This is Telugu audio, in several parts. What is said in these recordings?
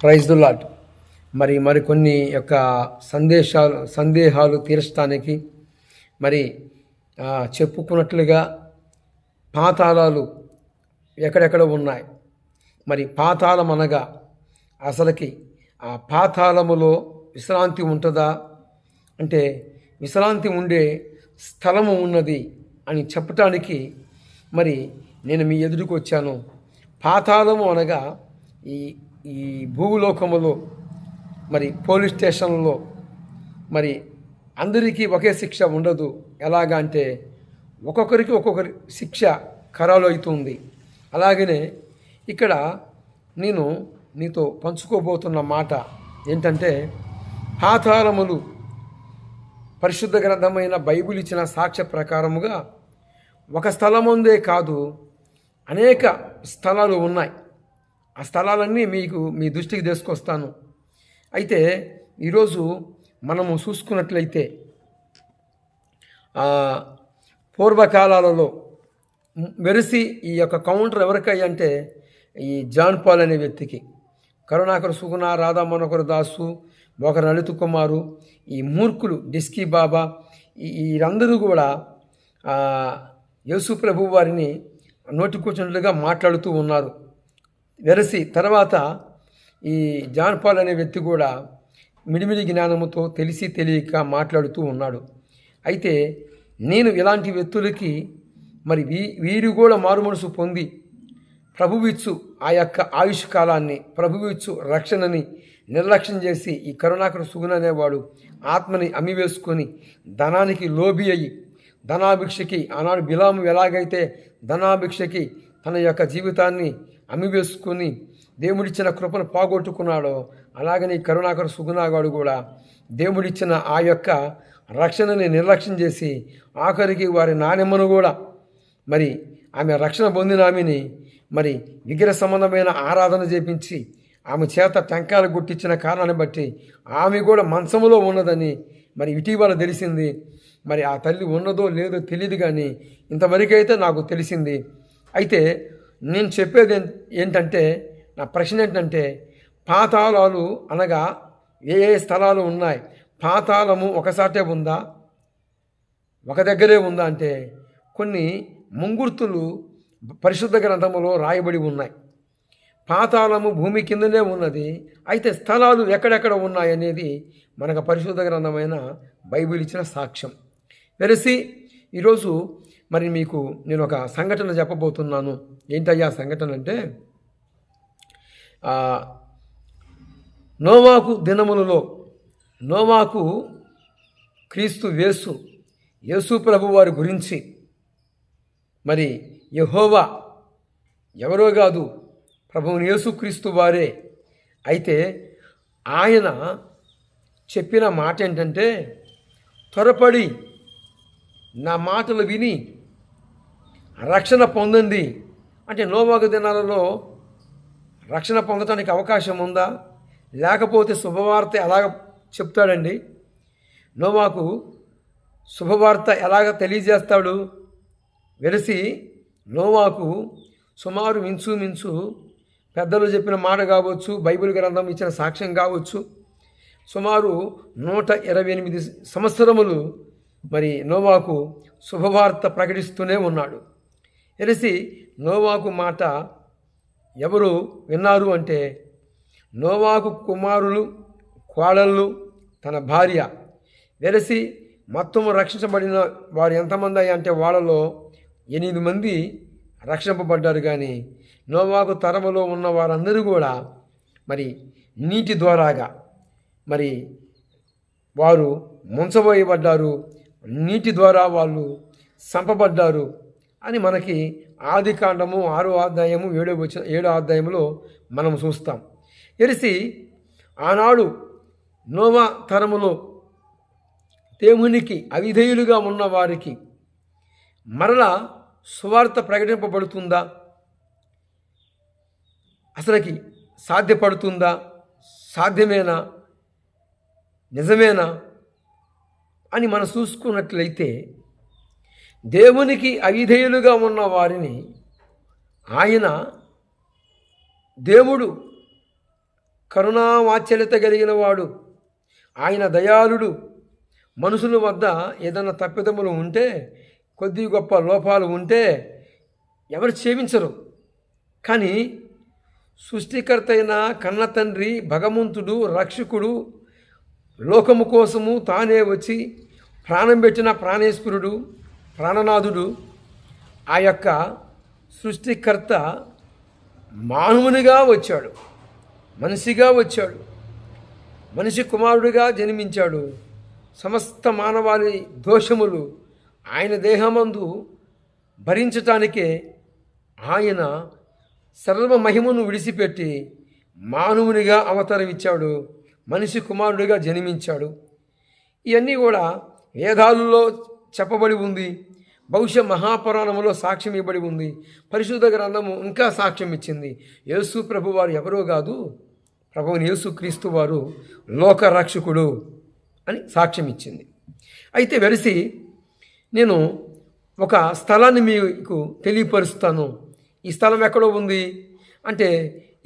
ప్రైజ్ దు లాట్ మరి మరికొన్ని యొక్క సందేశాలు సందేహాలు తీర్చడానికి మరి చెప్పుకున్నట్లుగా పాతాళాలు ఎక్కడెక్కడ ఉన్నాయి. మరి పాతాళం అనగా అసలుకి ఆ పాతాళములో విశ్రాంతి ఉంటుందా? అంటే విశ్రాంతి ఉండే స్థలము ఉన్నది అని చెప్పటానికి మరి నేను మీ ఎదురుకు వచ్చాను. పాతాళము అనగా ఈ ఈ భూలోకములో మరి పోలీస్ స్టేషన్లో మరి అందరికీ ఒకే శిక్ష ఉండదు. ఎలాగా అంటే ఒక్కొక్కరికి ఒక్కొక్కరి శిక్ష ఖరాలు అవుతుంది. అలాగనే ఇక్కడ నేను నీతో పంచుకోబోతున్న మాట ఏంటంటే పాతాళములు పరిశుద్ధ గ్రంథమైన బైబిల్ ఇచ్చిన సాక్ష్య ప్రకారముగా ఒక స్థలముందే కాదు అనేక స్థలాలు ఉన్నాయి. ఆ స్థలాలన్నీ మీకు మీ దృష్టికి తీసుకొస్తాను. అయితే ఈరోజు మనము చూసుకున్నట్లయితే పూర్వకాలాలలో మెరిసి ఈ యొక్క కౌంటర్ ఎవరికై అంటే ఈ జాన్ పాల్ అనే వ్యక్తికి. కరుణాకర సుగుణ రాధా మనోహర్ దాసు ఒకరు లలిత కుమారు ఈ మూర్ఖులు డిస్కీ బాబా వీరందరూ కూడా యేసు ప్రభు వారిని నోటికొచ్చినట్లుగా మాట్లాడుతూ ఉన్నారు. వెరసి తర్వాత ఈ జాన్ పాల్ అనే వ్యక్తి కూడా మిడిమిడి జ్ఞానముతో తెలిసి తెలియక మాట్లాడుతూ ఉన్నాడు. అయితే నేను ఇలాంటి వ్యక్తులకి మరి వీ వీరు కూడా మారుమనసు పొంది ప్రభువిచ్చు ఆ యొక్క ఆయుష్ కాలాన్ని ప్రభువిచ్చు రక్షణని నిర్లక్ష్యం చేసి ఈ కరుణాకర సుగుణ అనేవాడు ఆత్మని అమ్మివేసుకొని ధనానికి లోబి అయ్యి ధనాభిక్షకి ఆనాడు బిలాము ఎలాగైతే ధనాభిక్షకి తన యొక్క జీవితాన్ని అమ్మివేసుకొని దేవుడిచ్చిన కృపను పోగొట్టుకున్నాడో అలాగని కరుణాకర సుగుణాగాడు కూడా దేవుడిచ్చిన ఆ యొక్క రక్షణని నిర్లక్ష్యం చేసి ఆఖరికి వారి నానెమ్మను కూడా మరి ఆమె రక్షణ పొందిన ఆమెని మరి విగ్రహ సంబంధమైన ఆరాధన చేపించి ఆమె చేత టెంకాయలు గుట్టించిన కారణాన్ని బట్టి ఆమె కూడా మంచములో ఉన్నదని మరి ఇటీవల తెలిసింది. మరి ఆ తల్లి ఉన్నదో లేదో తెలియదు కానీ ఇంతవరకైతే నాకు తెలిసింది. అయితే నేను చెప్పేది ఏంటంటే నా ప్రశ్న ఏంటంటే పాతాళాలు అనగా ఏ ఏ స్థలాలు ఉన్నాయి? పాతాళము ఒకసాటే ఉందా? ఒక దగ్గరే ఉందా అంటే కొన్ని ముంగుర్తులు పరిశుద్ధ గ్రంథములో రాయబడి ఉన్నాయి. పాతాళము భూమి కిందనే ఉన్నది అయితే స్థలాలు ఎక్కడెక్కడ ఉన్నాయి అనేది మనకు పరిశుద్ధ గ్రంథమైన బైబిల్ ఇచ్చిన సాక్ష్యం. వెరసి ఈరోజు మరి మీకు నేను ఒక సంఘటన చెప్పబోతున్నాను. ఏంటయ్యా సంఘటన అంటే నోవాకు దినములలో నోవాకు క్రీస్తు వేసు యేసు ప్రభు వారి గురించి మరి యహోవా ఎవరో కాదు ప్రభువుని యేసుక్రీస్తు వారే. అయితే ఆయన చెప్పిన మాట ఏంటంటే త్వరపడి నా మాటలు విని రక్షణ పొందింది. అంటే నోవాకు దినాలలో రక్షణ పొందటానికి అవకాశం ఉందా? లేకపోతే శుభవార్త ఎలాగ చెప్తాడండి? నోవాకు శుభవార్త ఎలాగ తెలియజేస్తాడు? వెలిసి నోవాకు సుమారు మించు మించు పెద్దలు చెప్పిన మాట కావచ్చు బైబిల్ గ్రంథం ఇచ్చిన సాక్ష్యం కావచ్చు. సుమారు నూట ఇరవై ఎనిమిది సంవత్సరములు మరి నోవాకు శుభవార్త ప్రకటిస్తూనే ఉన్నాడు. తెలిసి నోవాకు మాట ఎవరు విన్నారు అంటే నోవాకు కుమారులు కోడళ్ళు తన భార్య. తెలిసి మొత్తం రక్షించబడిన వారు ఎంతమంది అంటే వాళ్ళలో ఎనిమిది మంది రక్షింపబడ్డారు కానీ నోవాకు తరములో ఉన్న వారందరూ కూడా మరి నీటి ద్వారాగా మరి వారు ముంచబోయబడ్డారు. నీటి ద్వారా వాళ్ళు చంపబడ్డారు. అని మనకి ఆది కాండము ఆరో అధ్యాయము ఏడో వచ్చిన ఏడో అధ్యాయంలో మనం చూస్తాం. ఎరిసి ఆనాడు నోవా తరములో దేవునికి అవిధేయులుగా ఉన్న వారికి మరలా సువార్త ప్రకటింపబడుతుందా? అసలుకి సాధ్యపడుతుందా? సాధ్యమేనా? నిజమేనా? అని మనం చూసుకున్నట్లయితే దేవునికి అవిధేయులుగా ఉన్న వారిని ఆయన దేవుడు కరుణా కలిగిన వాడు. ఆయన దయాళుడు. మనుషుల వద్ద ఏదైనా తప్పిదములు ఉంటే కొద్ది గొప్ప లోపాలు ఉంటే ఎవరు క్షమించరు. కానీ సృష్టికర్త అయిన కన్న తండ్రి భగవంతుడు రక్షకుడు లోకము కోసము తానే వచ్చి ప్రాణం పెట్టిన ప్రాణేశ్వరుడు ప్రాణనాథుడు ఆ యొక్క సృష్టికర్త మానవునిగా వచ్చాడు మనిషిగా వచ్చాడు మనిషి కుమారుడిగా జన్మించాడు. సమస్త మానవాళి దోషములు ఆయన దేహమందు భరించటానికే ఆయన సర్వ మహిమను విడిచిపెట్టి మానవునిగా అవతరమిచ్చాడు మనిషి కుమారుడిగా జన్మించాడు. ఇవన్నీ కూడా వేదాలలో చెప్పబడి ఉంది. బహుశా మహాపురాణములో సాక్ష్యం ఇవ్వబడి ఉంది. పరిశుద్ధ గ్రంథము ఇంకా సాక్ష్యం ఇచ్చింది. యేసు ప్రభు వారు ఎవరో కాదు ప్రభువుని యేసు క్రీస్తు వారు లోకరక్షకుడు అని సాక్ష్యం ఇచ్చింది. అయితే వెలిసి నేను ఒక స్థలాన్ని మీకు తెలియపరుస్తాను. ఈ స్థలం ఎక్కడో ఉంది? అంటే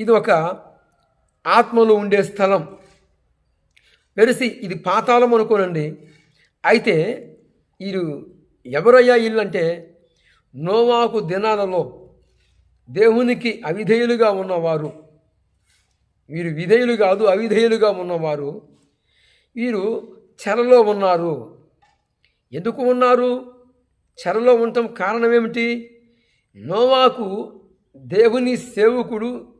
ఇది ఒక ఆత్మలో ఉండే స్థలం. వెరిసి ఇది పాతాళం అనుకోనండి. అయితే వీరు ఎవరయ్యా ఇల్లు అంటే నోవాకు దినాలలో దేవునికి అవిధేయులుగా ఉన్నవారు. వీరు విధేయులు కాదు అవిధేయులుగా ఉన్నవారు. వీరు చెరలో ఉన్నారు. ఎందుకు ఉన్నారు? చెరలో ఉండటం కారణం ఏమిటి నోవాకు దేవుని సేవకుడు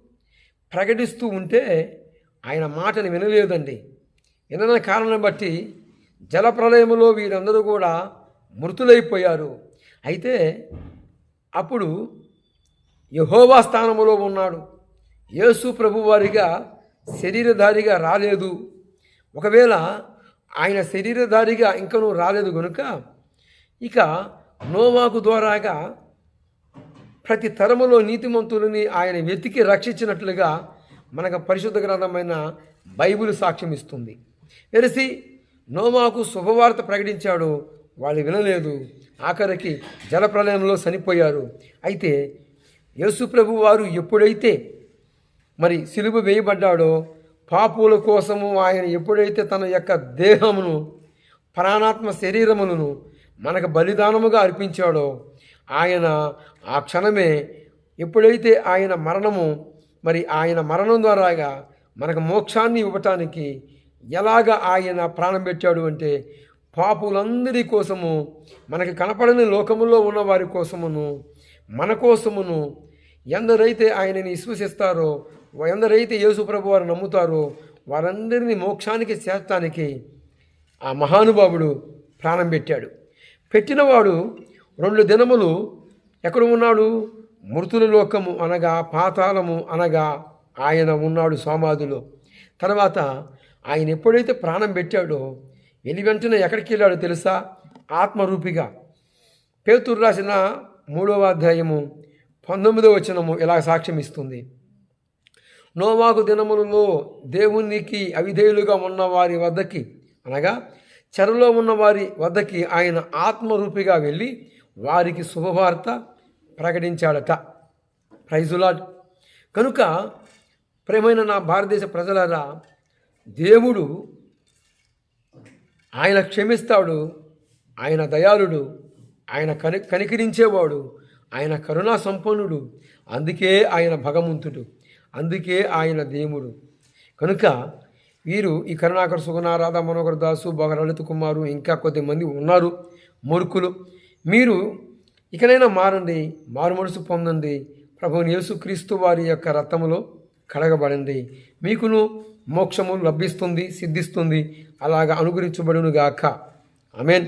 ప్రకటిస్తూ ఉంటే ఆయన మాటను వినలేదండి. వినని కారణం బట్టి జలప్రలయములో వీరందరూ కూడా మృతులైపోయారు. అయితే అప్పుడు యహోవా స్థానములో ఉన్నాడు. యేసు ప్రభువారిగా శరీరధారిగా రాలేదు. ఒకవేళ ఆయన శరీరధారిగా ఇంకనూ రాలేదు కనుక ఇక నోవాకు ద్వారాగా ప్రతి తరములో నీతిమంతులని ఆయన వెతికి రక్షించినట్లుగా మనకు పరిశుద్ధ గ్రంథమైన బైబిల్ సాక్ష్యం ఇస్తుంది వెరసి నోమాకు శుభవార్త ప్రకటించాడు. వాళ్ళు వినలేదు. ఆఖరికి జలప్రలయంలో చనిపోయారు. అయితే యేసుప్రభు వారు ఎప్పుడైతే మరి సిలువ వేయబడ్డాడో పాపుల కోసము ఆయన ఎప్పుడైతే తన యొక్క దేహమును ప్రాణాత్మ శరీరములను మనకు బలిదానముగా అర్పించాడో ఆయన ఆ క్షణమే ఎప్పుడైతే ఆయన మరణము మరి ఆయన మరణం ద్వారాగా మనకు మోక్షాన్ని ఇవ్వటానికి ఎలాగ ఆయన ప్రాణం పెట్టాడు అంటే పాపులందరి కోసము మనకి కనపడని లోకములో ఉన్న వారి కోసమును మన కోసమును ఎందరైతే ఆయనని విశ్వసిస్తారో ఎందరైతే యేసుప్రభు వారు నమ్ముతారో వారందరినీ మోక్షానికి చేర్చడానికి ఆ మహానుభావుడు ప్రాణం పెట్టాడు. పెట్టినవాడు రెండు దినములు ఎక్కడ ఉన్నాడు? మృతుల లోకము అనగా పాతాళము అనగా ఆయన ఉన్నాడు సోమాధులు తర్వాత ఆయన ఎప్పుడైతే ప్రాణం పెట్టాడో వెలి వెంటనే ఎక్కడికి వెళ్ళాడో తెలుసా? ఆత్మరూపిగా. పేతురు రాసిన మూడవ అధ్యాయము పంతొమ్మిదవ వచనము ఇలా సాక్ష్యం ఇస్తుంది నోవాకు దినములలో దేవునికి అవిధేయులుగా ఉన్న వారి వద్దకి అనగా చెరలో ఉన్న వారి వద్దకి ఆయన ఆత్మరూపిగా వెళ్ళి వారికి శుభవార్త ప్రకటించాడట. ప్రైజులాడ్. కనుక ప్రేమైన నా భారతదేశ ప్రజలరా దేవుడు ఆయన క్షమిస్తాడు ఆయన దయాళుడు ఆయన కని కనికరించేవాడు ఆయన కరుణా సంపన్నుడు. అందుకే ఆయన భగవంతుడు అందుకే ఆయన దేవుడు. కనుక వీరు ఈ కరుణాకర్ సుగుణారాధ మనోహర్ దాసు బొగ లలిత కుమారు ఇంకా కొద్దిమంది ఉన్నారు మూర్ఖులు. మీరు ఇకనైనా మారండి మారు మనసు పొందండి. ప్రభుని యేసుక్రీస్తు వారి యొక్క రథములో కడగబడండి మీకును మోక్షము లభిస్తుంది సిద్ధిస్తుంది. అలాగ అనుగ్రహించబడునుగాక. అమెన్